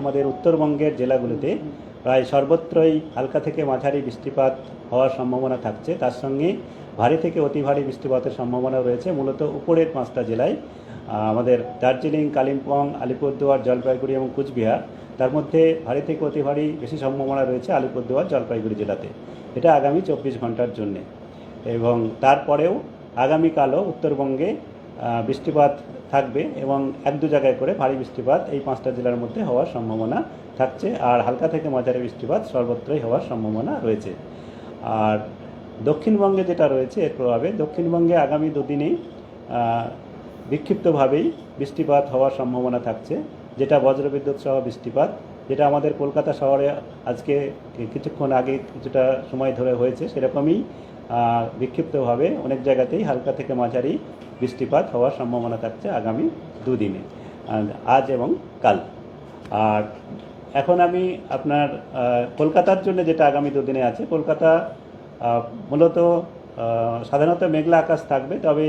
আমাদের উত্তরবঙ্গের জেলাগুলিতে প্রায় সর্বত্রই হালকা থেকে মাঝারি বৃষ্টিপাত হওয়ার সম্ভাবনা থাকছে। তার সঙ্গে ভারী থেকে অতি ভারী বৃষ্টিপাতের সম্ভাবনা রয়েছে। মূলত উপরের পাঁচটা জেলায় আমাদের দার্জিলিং, কালিম্পং, আলিপুরদুয়ার, জলপাইগুড়ি এবং কুচবিহার। তার মধ্যে ভারী থেকে অতি ভারী বেশি সম্ভাবনা রয়েছে আলিপুরদুয়ার, জলপাইগুড়ি জেলাতে। এটা আগামী চব্বিশ ঘণ্টার জন্যে। এবং তারপরেও আগামীকালও উত্তরবঙ্গে বৃষ্টিপাত থাকবে এবং এক দু জায়গায় করে ভারী বৃষ্টিপাত এই পাঁচটা জেলার মধ্যে হওয়ার সম্ভাবনা থাকছে। আর হালকা থেকে মাঝারি বৃষ্টিপাত সর্বত্রই হওয়ার সম্ভাবনা রয়েছে। আর দক্ষিণবঙ্গে যেটা রয়েছে এর প্রভাবে, দক্ষিণবঙ্গে আগামী দুদিনেই বিক্ষিপ্তভাবেই বৃষ্টিপাত হওয়ার সম্ভাবনা থাকছে, যেটা বজ্রবিদ্যুৎ সহ বৃষ্টিপাত, যেটা আমাদের কলকাতা শহরে আজকে কিছুক্ষণ আগে কিছুটা সময় ধরে হয়েছে, সেরকমই বিক্ষিপ্তভাবে অনেক জায়গাতেই হালকা থেকে মাঝারি বৃষ্টিপাত হওয়ার সম্ভাবনা থাকছে আগামী দুদিনে আজ এবং কাল। আর এখন আমি আপনার কলকাতার জন্য যেটা আগামী দুদিনে আছে, কলকাতা মূলত সাধারণত মেঘলা আকাশ থাকবে, তবে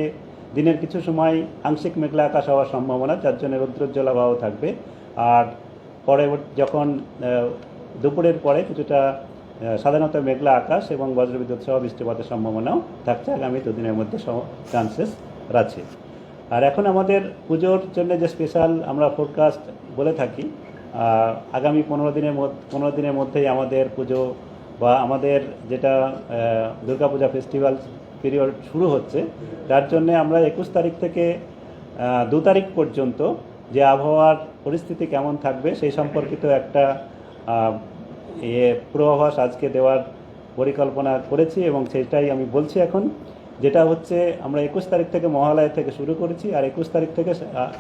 দিনের কিছু সময় আংশিক মেঘলা আকাশ হওয়ার সম্ভাবনা, যার জন্য রৌদ্রোজ্জ্বল আবহাওয়া থাকবে। আর পরবর্তী যখন দুপুরের পরে কিছুটা সাধারণত মেঘলা আকাশ এবং বজ্রবিদ্যুৎ সহ বৃষ্টিপাতের সম্ভাবনাও থাকছে আগামী দুদিনের মধ্যে চান্সেস আছে। আর এখন আমাদের পুজোর জন্য যে স্পেশাল আমরা ফোরকাস্ট বলে থাকি আগামী পনেরো দিনের মধ্যে, পনেরো দিনের মধ্যেই আমাদের পুজো বা আমাদের যেটা দুর্গাপূজা ফেস্টিভ্যাল পিরিয়ড শুরু হচ্ছে, তার জন্যে আমরা একুশ তারিখ থেকে দু তারিখ পর্যন্ত যে আবহাওয়ার পরিস্থিতি কেমন থাকবে সেই সম্পর্কিত একটা এ পূর্বাভাস আজকে দেওয়ার পরিকল্পনা করেছি এবং সেটাই আমি বলছি এখন, যেটা হচ্ছে আমরা একুশ তারিখ থেকে মহালয়া থেকে শুরু করেছি আর একুশ তারিখ থেকে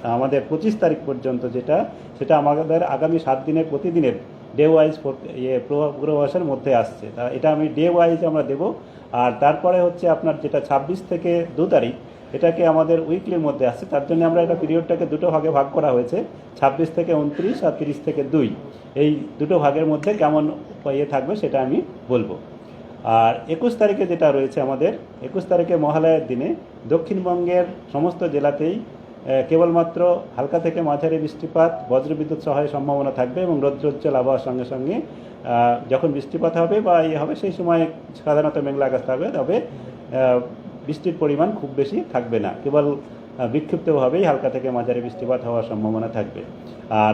আমাদের পঁচিশ তারিখ পর্যন্ত যেটা, সেটা আমাদের আগামী সাত দিনের, প্রতিদিনের ডে ওয়াইজ ইয়ে পূর্ব- পূর্বাভাসের মধ্যে আসছে। তা এটা আমি ডে ওয়াইজ আমরা দেব। আর তারপরে হচ্ছে আপনার যেটা ছাব্বিশ থেকে দু তারিখ এটাকে আমাদের উইকলির মধ্যে আসছে তার জন্য আমরা এটা পিরিয়ডটাকে দুটো ভাগে ভাগ করা হয়েছে, ছাব্বিশ থেকে উনত্রিশ আর তিরিশ থেকে দুই। এই দুটো ভাগের মধ্যে কেমন ইয়ে থাকবে সেটা আমি বলব। আর একুশ তারিখে যেটা রয়েছে আমাদের, একুশ তারিখে মহালয়ার দিনে দক্ষিণবঙ্গের সমস্ত জেলাতেই কেবলমাত্র হালকা থেকে মাঝারি বৃষ্টিপাত, বজ্রবিদ্যুৎ সহায় সম্ভাবনা থাকবে এবং রৌদ্রোজ্জ্বল আবহাওয়ার সঙ্গে সঙ্গে যখন বৃষ্টিপাত হবে বা ইয়ে হবে, সেই সময় সাধারণত মেঘলা আকাশ থাকবে। তবে বৃষ্টির পরিমাণ খুব বেশি থাকবে না। কেবল বিক্ষিপ্তভাবেই হালকা থেকে মাঝারি বৃষ্টিপাত হওয়ার সম্ভাবনা থাকবে। আর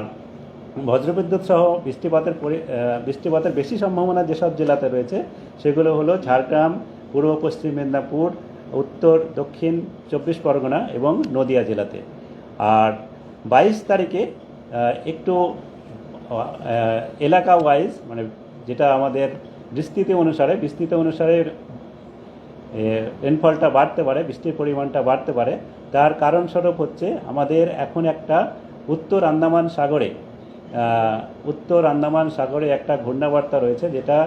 বজ্রবিদ্যুৎ সহ বৃষ্টিপাতের পরি- বৃষ্টিপাতের বেশি সম্ভাবনা যেসব জেলাতে রয়েছে, সেগুলো হলো ঝাড়গ্রাম, পূর্ব পশ্চিম মেদিনীপুর, উত্তর, দক্ষিণ চব্বিশ পরগনা এবং নদিয়া জেলাতে। আর বাইশ তারিখে একটু এলাকা ওয়াইজ মানে যেটা আমাদের বিস্তৃতি অনুসারে বিস্তৃতি অনুসারে রেনফলটা বাড়তে পারে, বৃষ্টির পরিমাণটা বাড়তে পারে। তার কারণস্বরূপ হচ্ছে আমাদের এখন একটা উত্তর আন্দামান সাগরে উত্তর আন্দামান সাগরে একটা ঘূর্ণাবর্তা রয়েছে, যেটা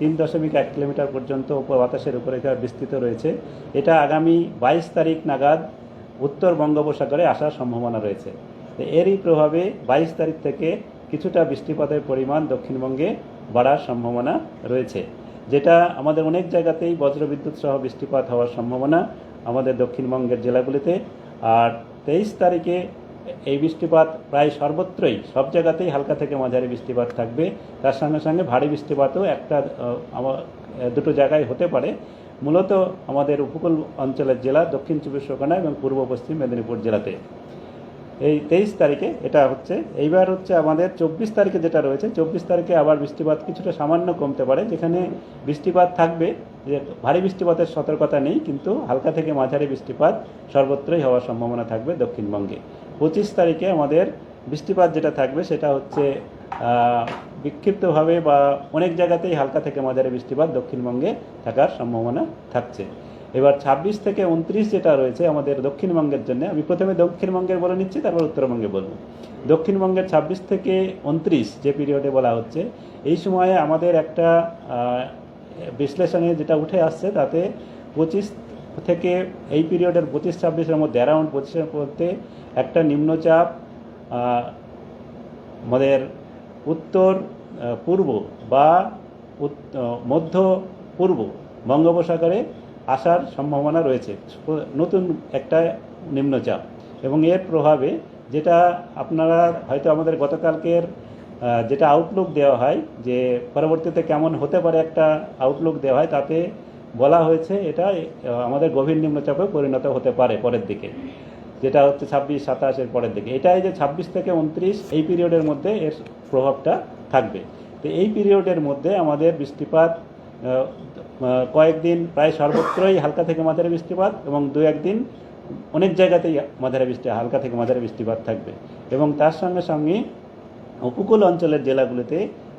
তিন দশমিক এক কিলোমিটার পর্যন্ত বাতাসের উপরে বিস্তৃত রয়েছে। এটা আগামী বাইশ তারিখ নাগাদ উত্তর বঙ্গোপসাগরে আসার সম্ভাবনা রয়েছে। এরই প্রভাবে বাইশ তারিখ থেকে কিছুটা বৃষ্টিপাতের পরিমাণ দক্ষিণবঙ্গে বাড়ার সম্ভাবনা রয়েছে। যেটা আমাদের অনেক জায়গাতেই বজ্রবিদ্যুৎ সহ বৃষ্টিপাত হওয়ার সম্ভাবনা আমাদের দক্ষিণবঙ্গের জেলাগুলিতে। আর তেইশ তারিখে এই বৃষ্টিপাত প্রায় সর্বত্রই, সব জায়গাতেই হালকা থেকে মাঝারি বৃষ্টিপাত থাকবে। তার সঙ্গে সঙ্গে ভারী বৃষ্টিপাতও একটা দুটো জায়গায় হতে পারে। মূলত আমাদের উপকূল অঞ্চলের জেলা দক্ষিণ চব্বিশ পরগনা এবং পূর্ব পশ্চিম মেদিনীপুর জেলাতে। এই তেইশ তারিখে, এটা হচ্ছে। এইবার হচ্ছে আমাদের চব্বিশ তারিখে যেটা রয়েছে, চব্বিশ তারিখে আবার বৃষ্টিপাত কিছুটা সামান্য কমতে পারে, যেখানে বৃষ্টিপাত থাকবে, যে ভারী বৃষ্টিপাতের সতর্কতা নেই, কিন্তু হালকা থেকে মাঝারি বৃষ্টিপাত সর্বত্রই হওয়ার সম্ভাবনা থাকবে দক্ষিণবঙ্গে। পঁচিশ তারিখে আমাদের বৃষ্টিপাত যেটা থাকবে, সেটা হচ্ছে বিক্ষিপ্তভাবে বা অনেক জায়গাতেই হালকা থেকে মাঝারি বৃষ্টিপাত দক্ষিণবঙ্গে থাকার সম্ভাবনা থাকছে। এবার ছাব্বিশ থেকে উনত্রিশ যেটা রয়েছে আমাদের দক্ষিণবঙ্গের জন্য, আমি প্রথমে দক্ষিণবঙ্গের বলে নিচ্ছি, তারপর উত্তরবঙ্গে বলব। দক্ষিণবঙ্গের ছাব্বিশ থেকে উনত্রিশ যে পিরিয়ডে বলা হচ্ছে, এই সময়ে আমাদের একটা বিশ্লেষণে যেটা উঠে আসছে, তাতে পঁচিশ থেকে এই পিরিয়ডের পঁচিশ, ছাব্বিশের মধ্যে অ্যারাউন্ড পঁচিশের মধ্যে একটা নিম্নচাপ আমাদের উত্তর পূর্ব বা মধ্য পূর্ব বঙ্গোপসাগরে আসার সম্ভাবনা রয়েছে। নতুন একটা নিম্নচাপ। এবং এর প্রভাবে যেটা আপনারা হয়তো আমাদের গতকালকের যেটা আউটলুক দেওয়া হয়, যে পরবর্তীতে কেমন হতে পারে একটা আউটলুক দেওয়া হয়, তাতে বলা হয়েছে এটা আমাদের গভীর নিম্নচাপে পরিণত হতে পারে পরের দিকে। যেটা হচ্ছে ছাব্বিশ সাতাশের পরের দিকে। এটাই যে ছাব্বিশ থেকে উনত্রিশ, এই পিরিয়ডের মধ্যে এর প্রভাবটা থাকবে। তো এই পিরিয়ডের মধ্যে আমাদের বৃষ্টিপাত কয়েকদিন প্রায় সর্বত্রই হালকা থেকে মাঝারি বৃষ্টিপাত এবং দু একদিন অনেক জায়গাতেই মাঝারি বৃষ্টি, হালকা থেকে মাঝারি বৃষ্টিপাত থাকবে। এবং তার সঙ্গে সঙ্গে উপকূল অঞ্চলের জেলাগুলিতে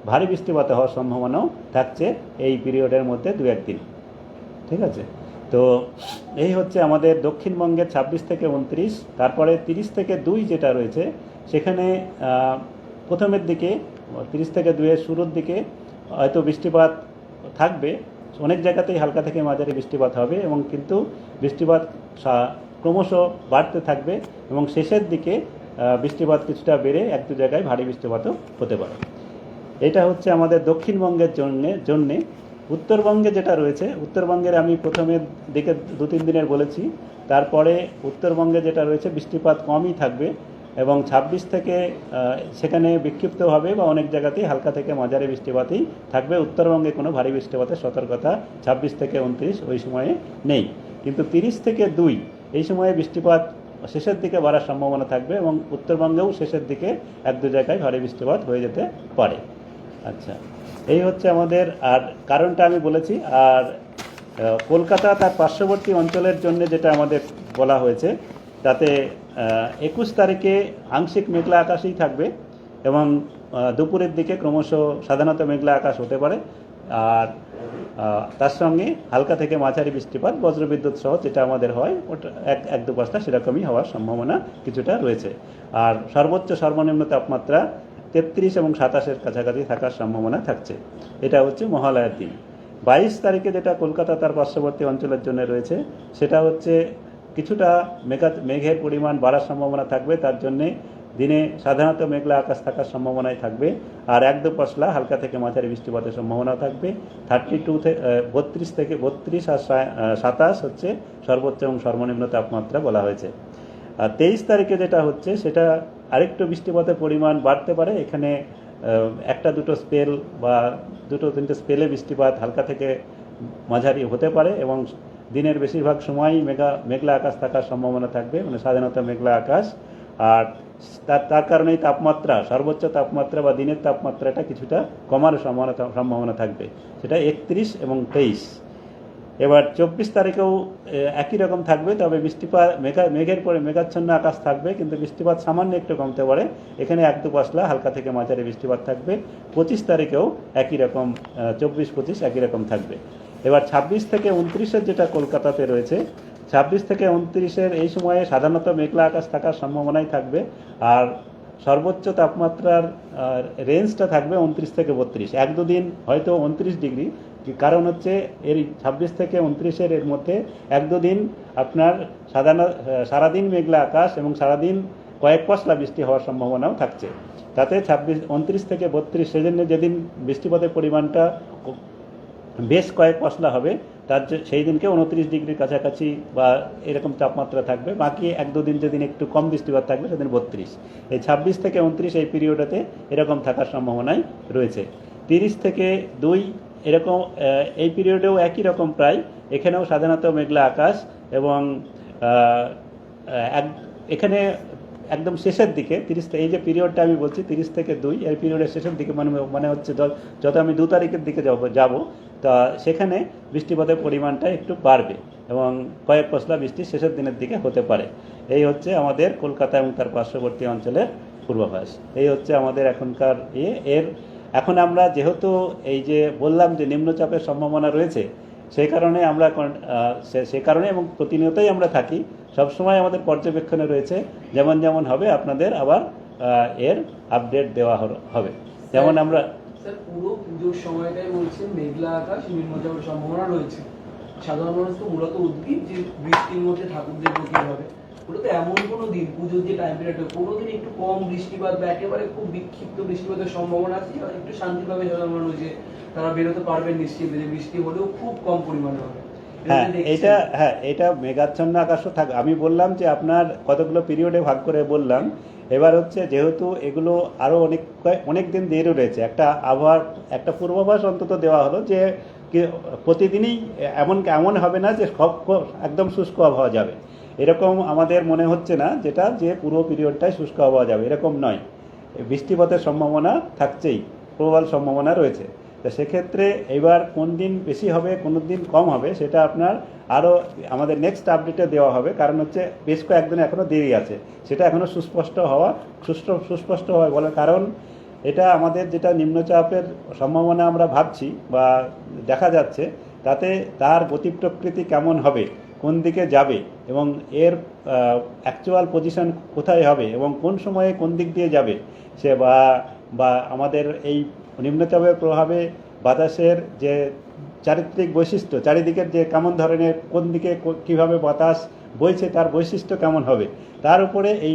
ভারী বৃষ্টিপাত হওয়ার সম্ভাবনাও থাকছে এই পিরিয়ডের মধ্যে দু একদিন। ঠিক আছে? তো এই হচ্ছে আমাদের দক্ষিণবঙ্গের ছাব্বিশ থেকে উনত্রিশ, তারপরে তিরিশ থেকে দুই যেটা রয়েছে, সেখানে প্রথমের দিকে, তিরিশ থেকে দুইয়ের শুরুর দিকে হয়তো বৃষ্টিপাত থাকবে অনেক জায়গাতেই হালকা থেকে মাঝারি বৃষ্টিপাত হবে এবং কিন্তু বৃষ্টিপাত ক্রমশ বাড়তে থাকবে এবং শেষের দিকে বৃষ্টিপাত কিছুটা বেড়ে এক দু জায়গায় ভারী বৃষ্টিপাতও হতে পারে। এটা হচ্ছে আমাদের দক্ষিণবঙ্গের জন্যে জন্যে। উত্তরবঙ্গে যেটা রয়েছে, উত্তরবঙ্গের আমি প্রথমে দিকে দু তিন দিনের বলেছি। তারপরে উত্তরবঙ্গে যেটা রয়েছে, বৃষ্টিপাত কমই থাকবে। এবং ছাব্বিশ থেকে সেখানে বিক্ষিপ্তভাবে বা অনেক জায়গাতেই হালকা থেকে মাঝারি বৃষ্টিপাতই থাকবে। উত্তরবঙ্গে কোনো ভারী বৃষ্টিপাতের সতর্কতা ছাব্বিশ থেকে উনত্রিশ ওই সময়ে নেই। কিন্তু তিরিশ থেকে দুই এই সময়ে বৃষ্টিপাত শেষের দিকে বাড়ার সম্ভাবনা থাকবে এবং উত্তরবঙ্গেও শেষের দিকে এক দু জায়গায় ভারী বৃষ্টিপাত হয়ে যেতে পারে। আচ্ছা এই হচ্ছে আমাদের আর কারণটা আমি বলেছি। আর কলকাতা তার পার্শ্ববর্তী অঞ্চলের জন্য যেটা আমাদের বলা হয়েছে, তাতে একুশ তারিখে আংশিক মেঘলা আকাশই থাকবে এবং দুপুরের দিকে ক্রমশ সাধারণত মেঘলা আকাশ হতে পারে। আর তার সঙ্গে হালকা থেকে মাঝারি বৃষ্টিপাত, বজ্রবিদ্যুৎ সহ যেটা আমাদের হয়, ওটা এক এক দু পাঁচটা সেরকমই হওয়ার সম্ভাবনা কিছুটা রয়েছে। আর সর্বোচ্চ সর্বনিম্ন তাপমাত্রা তেত্রিশ এবং সাতাশের কাছাকাছি থাকার সম্ভাবনা থাকছে। এটা হচ্ছে মহালয়ার দিন। বাইশ তারিখে যেটা কলকাতা তার পার্শ্ববর্তী অঞ্চলের জন্য রয়েছে, সেটা হচ্ছে কিছুটা মেঘা মেঘের পরিমাণ বাড়ার সম্ভাবনা থাকবে, তার জন্যে দিনে সাধারণত মেঘলা আকাশ থাকার সম্ভাবনাই থাকবে, আর এক দু পশলা হালকা থেকে মাঝারি বৃষ্টিপাতের সম্ভাবনা থাকবে। থার্টি টু থেকে বত্রিশ থেকে বত্রিশ আর সাতাশ হচ্ছে সর্বোচ্চ এবং সর্বনিম্ন তাপমাত্রা বলা হয়েছে। আর তেইশ তারিখে যেটা হচ্ছে, সেটা আরেকটু বৃষ্টিপাতের পরিমাণ বাড়তে পারে। এখানে একটা দুটো স্পেল বা দুটো তিনটে স্পেলে বৃষ্টিপাত হালকা থেকে মাঝারি হতে পারে এবং দিনের বেশিরভাগ সময়ই মেঘা, মেঘলা আকাশ থাকার সম্ভাবনা থাকবে মানে সাধারণত মেঘলা আকাশ। আর তার তার কারণেই তাপমাত্রা, সর্বোচ্চ তাপমাত্রা বা দিনের তাপমাত্রাটা কিছুটা কমার সম্ভাবনা সম্ভাবনা থাকবে। সেটা একত্রিশ এবং তেইশ। এবার চব্বিশ তারিখেও একই রকম থাকবে, তবে বৃষ্টিপাত, মেঘা, মেঘের পরে মেঘাচ্ছন্ন আকাশ থাকবে, কিন্তু বৃষ্টিপাত সামান্য একটু কমতে পারে। এখানে এক দু পশলা হালকা থেকে মাঝারি বৃষ্টিপাত থাকবে। পঁচিশ তারিখেও একই রকম চব্বিশ, পঁচিশ একই রকম থাকবে। এবার ছাব্বিশ থেকে উনত্রিশের যেটা কলকাতাতে রয়েছে, ছাব্বিশ থেকে উনত্রিশের এই সময়ে সাধারণত মেঘলা আকাশ থাকার সম্ভাবনাই থাকবে, আর সর্বোচ্চ তাপমাত্রার রেঞ্জটা থাকবে উনত্রিশ থেকে বত্রিশ। এক দুদিন হয়তো উনত্রিশ ডিগ্রি কারণ হচ্ছে এর ছাব্বিশ থেকে উনত্রিশের এর মধ্যে এক দুদিন আপনার সাধারণ সারাদিন মেঘলা আকাশ এবং সারাদিন কয়েক পশলা বৃষ্টি হওয়ার সম্ভাবনাও থাকছে। তাতে ছাব্বিশ, উনত্রিশ থেকে বত্রিশ, সেজন্য যেদিন বৃষ্টিপাতের পরিমাণটা বেশ কয়েক পশলা হবে। তার সেই দিনকে উনত্রিশ ডিগ্রির কাছাকাছি বা এরকম তাপমাত্রা থাকবে। বাকি এক দুদিন যেদিন একটু কম বৃষ্টিপাত থাকবে, সেদিন বত্রিশ। এই ছাব্বিশ থেকে উনত্রিশ এই পিরিয়ডেতে এরকম থাকার সম্ভাবনাই রয়েছে। তিরিশ থেকে দুই এরকম এই পিরিয়ডেও একই রকম প্রায়। এখানেও সাধারণত মেঘলা আকাশ এবং এক এখানে একদম শেষের দিকে, তিরিশ এই যে পিরিয়ডটা আমি বলছি, তিরিশ থেকে দুই এই পিরিয়ডের শেষের দিকে মানে মানে হচ্ছে যত আমি দু তারিখের দিকে যাব যাব, তা সেখানে বৃষ্টিপাতের পরিমাণটা একটু বাড়বে এবং কয়েক পশলা বৃষ্টি শেষের দিনের দিকে হতে পারে। এই হচ্ছে আমাদের কলকাতা এবং তার পার্শ্ববর্তী অঞ্চলের পূর্বাভাস। এই হচ্ছে আমাদের এখনকার ইয়ে। এর এখন আমরা যেহেতু এই যে বললাম যে নিম্নচাপের সম্ভাবনা রয়েছে সেই কারণে আমরা সে কারণে এবং প্রতিনিয়তই আমরা থাকি সবসময় আমাদের পর্যবেক্ষণে রয়েছে যেমন যেমন হবে আপনাদের আবার এর আপডেট দেওয়া হবে। যেমন আমরা স্যার পুরো পুজোর সময়টাই মেঘলা আকাশ সম্ভাবনা রয়েছে। সাধারণ মানুষ তো মূলত উদ্ভিদ যে বৃষ্টির মধ্যে ঠাকুর দেখব কীভাবে মূলত এমন কোনো দিন পুজোর যে টাইম পিরিয়ড কোনো দিন একটু কম বৃষ্টিপাত বা একেবারে খুব বিক্ষিপ্ত বৃষ্টিপাতের সম্ভাবনা আছে একটু শান্তি পাবে সাধারণ মানুষ যে তারা বেরোতে পারবেন নিশ্চিন্তে যে বৃষ্টি হলেও খুব কম পরিমাণে হবে। হ্যাঁ এটা হ্যাঁ এটা মেঘাচ্ছন্ন আকাশও থাক আমি বললাম যে আপনার কতগুলো পিরিয়ডে ভাগ করে বললাম। এবার হচ্ছে যেহেতু এগুলো আরও অনেক অনেক দিন দেরিও রয়েছে একটা আবহাওয়ার একটা পূর্বাভাস অন্তত দেওয়া হলো যে প্রতিদিনই এমন এমন হবে না যে সব একদম শুষ্ক আবহাওয়া যাবে। এরকম আমাদের মনে হচ্ছে না যেটা যে পুরো পিরিয়ডটাই শুষ্ক আবহাওয়া যাবে এরকম নয়। বৃষ্টিপাতের সম্ভাবনা থাকছেই প্রবল সম্ভাবনা রয়েছে। তো সেক্ষেত্রে এবার কোন দিন বেশি হবে, কোন দিন কম হবে, সেটা আপনার আরও আমাদের নেক্সট আপডেটে দেওয়া হবে। কারণ হচ্ছে বেশ কয়েকদিন এখনও দেরি আছে। সেটা এখনও সুস্পষ্ট হওয়া, সুষ্ঠ, সুস্পষ্ট হয় বলার কারণ এটা আমাদের যেটা নিম্নচাপের সম্ভাবনা আমরা ভাবছি বা দেখা যাচ্ছে, তাতে তার গতি প্রকৃতি কেমন হবে, কোন দিকে যাবে এবং এর অ্যাকচুয়াল পজিশন কোথায় হবে এবং কোন সময়ে কোন দিক দিয়ে যাবে, সে বা বা আমাদের এই নিম্নচাপের প্রভাবে বাতাসের যে চারিত্রিক বৈশিষ্ট্য চারিদিকের যে কেমন ধরনের কোন দিকে কীভাবে বাতাস বইছে তার বৈশিষ্ট্য কেমন হবে তার উপরে এই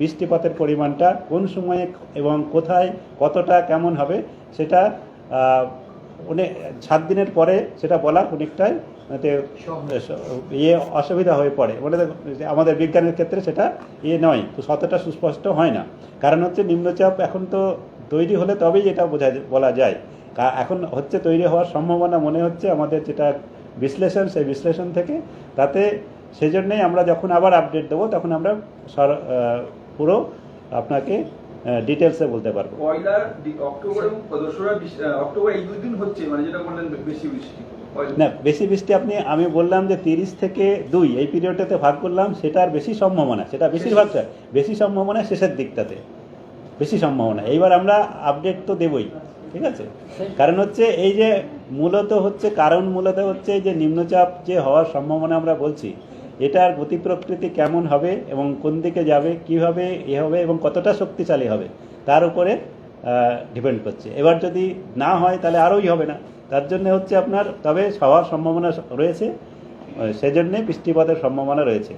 বৃষ্টিপাতের পরিমাণটা কোন সময়ে এবং কোথায় কতটা কেমন হবে সেটা অনেক সাত দিনের পরে সেটা বলা অনেকটাই ইয়ে অসুবিধা হয়ে পড়ে। মানে আমাদের বিজ্ঞানের ক্ষেত্রে সেটা ইয়ে নয় তো সতটা সুস্পষ্ট হয় না। কারণ হচ্ছে নিম্নচাপ এখন তো তৈরি হলে তবেই এটা বোঝা বলা যায়। কা- এখন হচ্ছে তৈরি হওয়ার সম্ভাবনা মনে হচ্ছে আমাদের যেটা বিশ্লেষণ সেই বিশ্লেষণ থেকে। তাতে সেজন্যই আমরা যখন আবার আপডেট দেবো তখন আমরা সর- পুরো আপনাকে ডিটেলসে বলতে পারব। অক্টোবর এবং দোসরা ডিস- আহ, অক্টোবর এই দুই দিন হচ্ছে মানে যেটা বললেন বেশি বৃষ্টি। না বেশি বৃষ্টি আপনি আমি বললাম যে তিরিশ থেকে দুই এই পিরিয়ডটাতে ভাগ করলাম সেটার বেশি সম্ভাবনা সেটা বেশিরভাগটা বেশি সম্ভাবনা শেষের দিকটাতে। বেশি সম্ভাবনা এইবার আমরা আপডেট তো দেবই, ঠিক আছে? কারণ হচ্ছে এই যে মূলত হচ্ছে, কারণ মূলত হচ্ছে যে নিম্নচাপ যে হওয়ার সম্ভাবনা আমরা বলছি এটার গতি প্রকৃতি কেমন হবে এবং কোন দিকে যাবে কীভাবে এ হবে এবং কতটা শক্তিশালী হবে, তার উপরে ডিপেন্ড করছে। এবার যদি না হয় তাহলে আরোই হবে না। তার জন্য হচ্ছে আপনার, তবে হওয়ার সম্ভাবনা রয়েছে সেজন্যে বৃষ্টিপাতের সম্ভাবনা রয়েছে।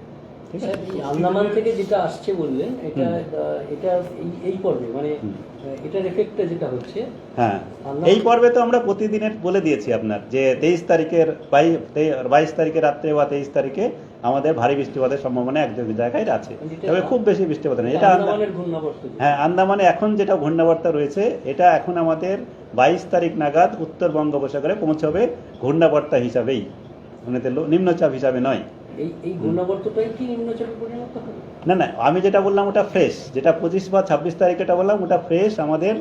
ঠিক আছে আন্দামান থেকে যেটা আসছে বললেন এটা এটা এই পর্বে মানে এটার এফেক্টটা যেটা হচ্ছে হ্যাঁ। এই পর্বে তো আমরা প্রতিদিনের বলে দিয়েছি আপনার যে তেইশ তারিখের বাইশ তারিখের রাত্রে বা তেইশ তারিখে আমাদের ভারী বৃষ্টিপাতের সম্ভাবনা এক দুই জায়গায় আছে। তবে খুব বেশি বৃষ্টিপাত নেই। এটা। হ্যাঁ আন্দামানে এখন যেটা ঘূর্ণাবর্তা রয়েছে এটা এখন আমাদের বাইশ তারিখ নাগাদ উত্তর বঙ্গোপসাগরে পৌঁছবে ঘূর্ণাবর্তা হিসাবেই। মানে নিম্নচাপ হিসাবে নয়। এই এই ঘূর্ণাবর্তটাই কি নিম্নচাপে পরিণত হবে? না না আমি যেটা বললাম ওটা ফ্রেশ যেটা পঁচিশ বা ছাব্বিশ তারিখেটা বললাম ওটা ফ্রেশ আমাদের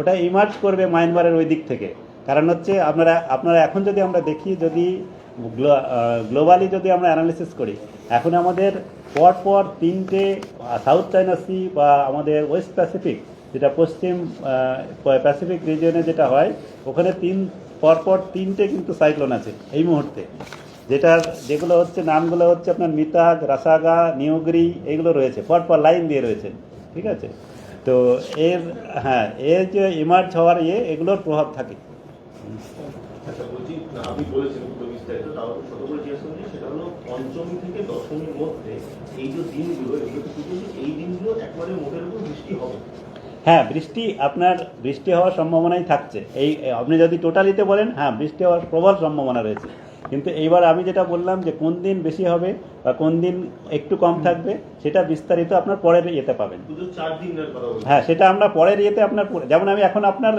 ওটা ইমার্জ করবে মায়ানমারের ওই দিক থেকে। কারণ হচ্ছে আপনারা আপনারা এখন যদি আমরা দেখি যদি গ্লোবালি যদি আমরা অ্যানালিসিস করি এখন আমাদের পর পর তিনটে সাউথ চায়না সি বা আমাদের ওয়েস্ট প্যাসিফিক যেটা পশ্চিম প্যাসিফিক রিজিয়নে যেটা হয় ওখানে তিন পরপর তিনটে কিন্তু সাইক্লোন আছে এই মুহূর্তে। যেটার যেগুলো হচ্ছে নামগুলো হচ্ছে আপনার মিতাগ রাসাগা নিউগরি এগুলো রয়েছে। পরপর লাইন দিয়ে রয়েছে। ঠিক আছে? তো এর হ্যাঁ এর যে ইমার্জ হওয়ার ইয়ে এগুলোর প্রভাব থাকে। আচ্ছা বলছি না, আপনি বলেছেন পুরো বিস্তারিত তাও ছোট করে জিজ্ঞেস করছি সেটা হলো পঞ্চমী থেকে দশমীর মধ্যে এই যে দিনগুলো এগুলো পুজো এই দিনগুলো একবারে মোটের উপর বৃষ্টি হবে। হ্যাঁ বৃষ্টি আপনার বৃষ্টি হওয়ার সম্ভাবনাই থাকছে। এই আপনি যদি টোটালিতে বলেন হ্যাঁ বৃষ্টি হওয়ার প্রবল সম্ভাবনা রয়েছে। কিন্তু এইবার আমি যেটা বললাম যে কোন দিন বেশি হবে বা কোন দিন একটু কম থাকবে সেটা বিস্তারিত আপনার পরের ইয়েতে পাবেন। পুজোর চার দিনের কথা বলছি। হ্যাঁ সেটা আমরা পরের ইয়েতে আপনার যেমন আমি এখন আপনার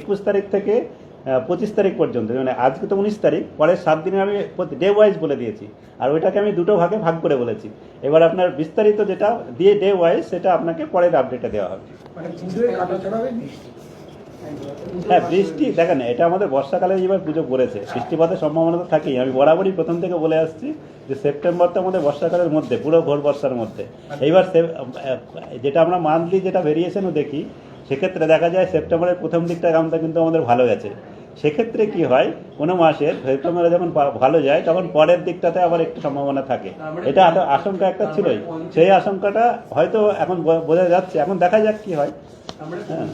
একুশ তারিখ থেকে পঁচিশ তারিখ পর্যন্ত মানে আজকে তো উনিশ তারিখ পরের সাত দিনে আমি ডে ওয়াইজ বলে দিয়েছি। আর ওইটাকে আমি দুটো ভাগে ভাগ করে বলেছি। এবার আপনার বিস্তারিত যেটা দিয়ে ডে ওয়াইজ সেটা আপনাকে পরের আপডেটে দেওয়া হবে। হ্যাঁ বৃষ্টি, দেখেন, এটা আমাদের বর্ষাকালে এবার পুজো করেছে। বৃষ্টিপাতের সম্ভাবনা তো থাকেই। আমি বরাবরই প্রথম থেকে বলে আসছি যে সেপ্টেম্বর তো আমাদের বর্ষাকালের মধ্যে, পুরো ঘোর বর্ষার মধ্যে। এইবার যেটা আমরা মান্থলি যেটা ভেরিয়েশনও দেখি, সেক্ষেত্রে দেখা যায় সেপ্টেম্বরের প্রথম দিকটা আমাদের কিন্তু আমাদের ভালো গেছে সেক্ষেত্রে কি হয়, কোনো মাসের সেপ্টেম্বরে যখন ভালো যায়, তখন পরের দিকটাতে আবার একটু সম্ভাবনা থাকে। এটা আশঙ্কা একটা ছিলই। সেই আশঙ্কাটা হয়তো এখন বোঝা যাচ্ছে। এখন দেখা যাক কি হয়। হ্যাঁ।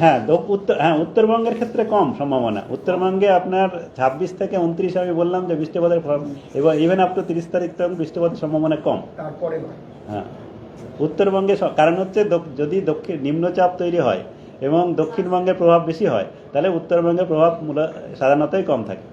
এবং হ্যাঁ উত্তর হ্যাঁ উত্তরবঙ্গের ক্ষেত্রে কম সম্ভাবনা। উত্তরবঙ্গে আপনার ছাব্বিশ থেকে উনত্রিশ আমি বললাম যে বৃষ্টিপাতের এবার ইভেন আপ টু তিরিশ তারিখ তো বৃষ্টিপাতের সম্ভাবনা কম। তারপরে হ্যাঁ। উত্তরবঙ্গে কারণ হচ্ছে যদি দক্ষিণ নিম্নচাপ তৈরি হয় এবং দক্ষিণবঙ্গের প্রভাব বেশি হয় তাহলে উত্তরবঙ্গের প্রভাব মূল সাধারণতই কম থাকে।